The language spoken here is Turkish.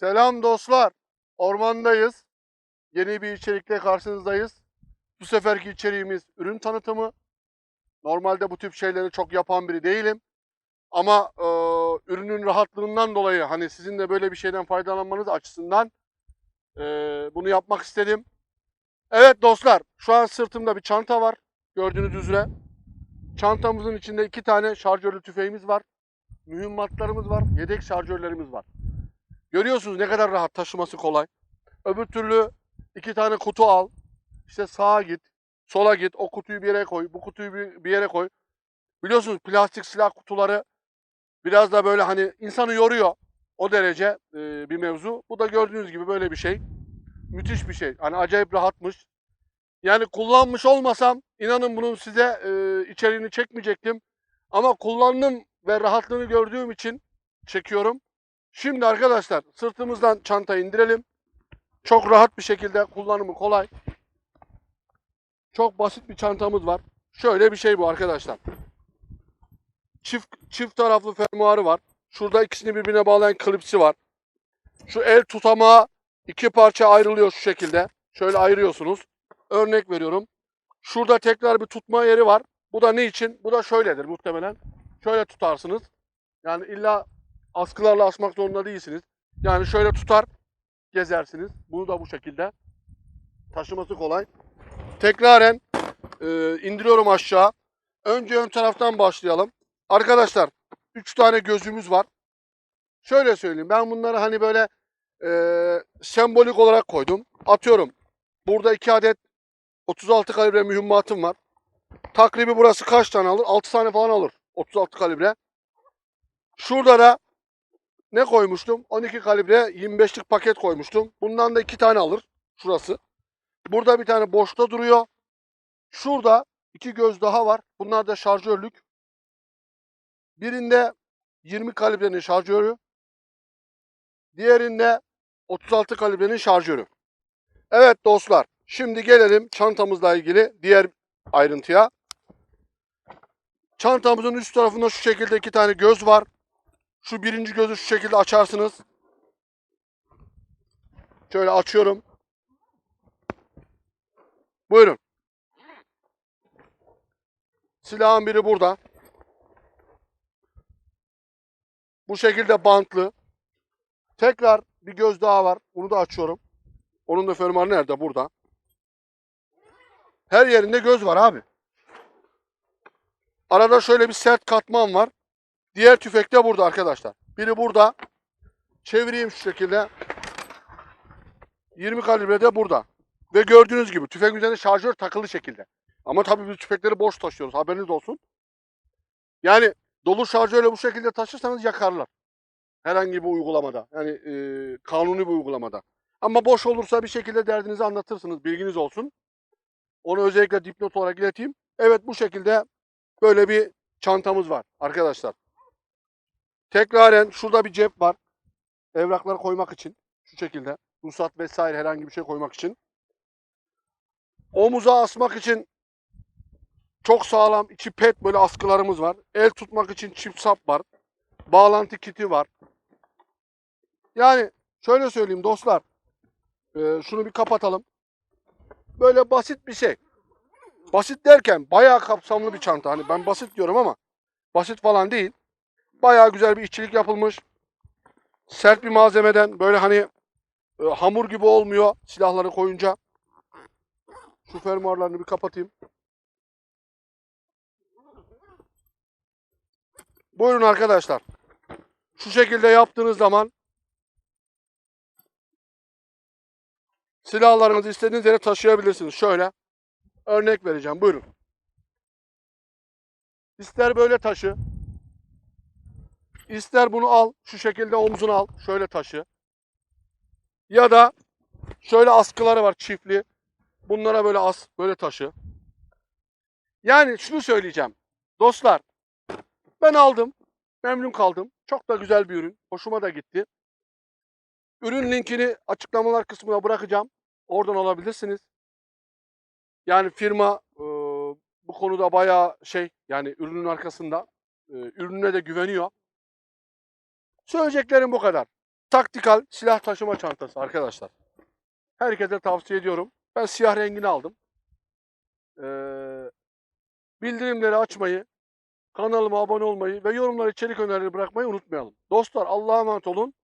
Selam dostlar. Ormandayız. Yeni bir içerikle karşınızdayız. Bu seferki içeriğimiz ürün tanıtımı. Normalde bu tip şeyleri çok yapan biri değilim. Ama e, ürünün rahatlığından dolayı hani sizin de böyle bir şeyden faydalanmanız açısından e, bunu yapmak istedim. Evet dostlar, şu an sırtımda bir çanta var. Gördüğünüz üzere. Çantamızın içinde iki tane şarjörlü tüfeğimiz var. Mühimmatlarımız var. Yedek şarjörlerimiz var. Görüyorsunuz ne kadar rahat taşıması kolay. Öbür türlü iki tane kutu al. İşte sağa git, sola git. O kutuyu bir yere koy, bu kutuyu bir, yere koy. Biliyorsunuz plastik silah kutuları biraz da böyle hani insanı yoruyor. O derece e, bir mevzu. Bu da gördüğünüz gibi böyle bir şey. Müthiş bir şey. Hani acayip rahatmış. Yani kullanmış olmasam inanın bunun size e, içeriğini çekmeyecektim. Ama kullandım ve rahatlığını gördüğüm için çekiyorum. Şimdi arkadaşlar sırtımızdan çantayı indirelim. Çok rahat bir şekilde kullanımı kolay. Çok basit bir çantamız var. Şöyle bir şey bu arkadaşlar. Çift çift taraflı fermuarı var. Şurada ikisini birbirine bağlayan klipsi var. Şu el tutamağı iki parça ayrılıyor şu şekilde. Şöyle ayırıyorsunuz. Örnek veriyorum. Şurada tekrar bir tutma yeri var. Bu da ne için? Bu da şöyledir muhtemelen. Şöyle tutarsınız. Yani illa askılarla asmak zorunda değilsiniz. Yani şöyle tutar gezersiniz. Bunu da bu şekilde. Taşıması kolay. Tekraren e, indiriyorum aşağı. Önce ön taraftan başlayalım. Arkadaşlar 3 tane gözümüz var. Şöyle söyleyeyim. Ben bunları hani böyle e, sembolik olarak koydum. Atıyorum. Burada 2 adet 36 kalibre mühimmatım var. Takribi burası kaç tane alır? 6 tane falan alır. 36 kalibre. Şurada da ne koymuştum? 12 kalibre 25'lik paket koymuştum. Bundan da 2 tane alır. Şurası. Burada bir tane boşta duruyor. Şurada iki göz daha var. Bunlar da şarjörlük. Birinde 20 kalibrenin şarjörü. Diğerinde 36 kalibrenin şarjörü. Evet dostlar. Şimdi gelelim çantamızla ilgili diğer ayrıntıya. Çantamızın üst tarafında şu şekilde iki tane göz var. Şu birinci gözü şu şekilde açarsınız. Şöyle açıyorum. Buyurun. Silahın biri burada. Bu şekilde bantlı. Tekrar bir göz daha var. Bunu da açıyorum. Onun da fermuarı nerede? Burada. Her yerinde göz var abi. Arada şöyle bir sert katman var. Diğer tüfek de burada arkadaşlar. Biri burada. Çevireyim şu şekilde. 20 kalibre de burada. Ve gördüğünüz gibi tüfek üzerinde şarjör takılı şekilde. Ama tabii biz tüfekleri boş taşıyoruz. Haberiniz olsun. Yani dolu şarjörle bu şekilde taşırsanız yakarlar. Herhangi bir uygulamada. Yani e, kanuni bir uygulamada. Ama boş olursa bir şekilde derdinizi anlatırsınız. Bilginiz olsun. Onu özellikle dipnot olarak ileteyim. Evet bu şekilde böyle bir çantamız var arkadaşlar. Tekraren şurada bir cep var. Evrakları koymak için. Şu şekilde. Ruhsat vesaire herhangi bir şey koymak için. Omuza asmak için çok sağlam içi pet böyle askılarımız var. El tutmak için çift sap var. Bağlantı kiti var. Yani şöyle söyleyeyim dostlar. Ee, şunu bir kapatalım. Böyle basit bir şey. Basit derken bayağı kapsamlı bir çanta. Hani ben basit diyorum ama basit falan değil. Bayağı güzel bir işçilik yapılmış. Sert bir malzemeden böyle hani e, hamur gibi olmuyor silahları koyunca. Şu fermuarlarını bir kapatayım. Buyurun arkadaşlar. Şu şekilde yaptığınız zaman silahlarınızı istediğiniz yere taşıyabilirsiniz. Şöyle örnek vereceğim. Buyurun. İster böyle taşı. İster bunu al. Şu şekilde omzuna al. Şöyle taşı. Ya da şöyle askıları var çiftli. Bunlara böyle as, böyle taşı. Yani şunu söyleyeceğim. Dostlar, ben aldım. Memnun kaldım. Çok da güzel bir ürün. Hoşuma da gitti. Ürün linkini açıklamalar kısmına bırakacağım. Oradan alabilirsiniz. Yani firma e, bu konuda bayağı şey yani ürünün arkasında. E, ürününe de güveniyor. Söyleyeceklerim bu kadar. taktikal silah taşıma çantası arkadaşlar. Herkese tavsiye ediyorum. Ben siyah rengini aldım. Ee, bildirimleri açmayı, kanalıma abone olmayı ve yorumlara içerik önerileri bırakmayı unutmayalım. Dostlar Allah'a emanet olun.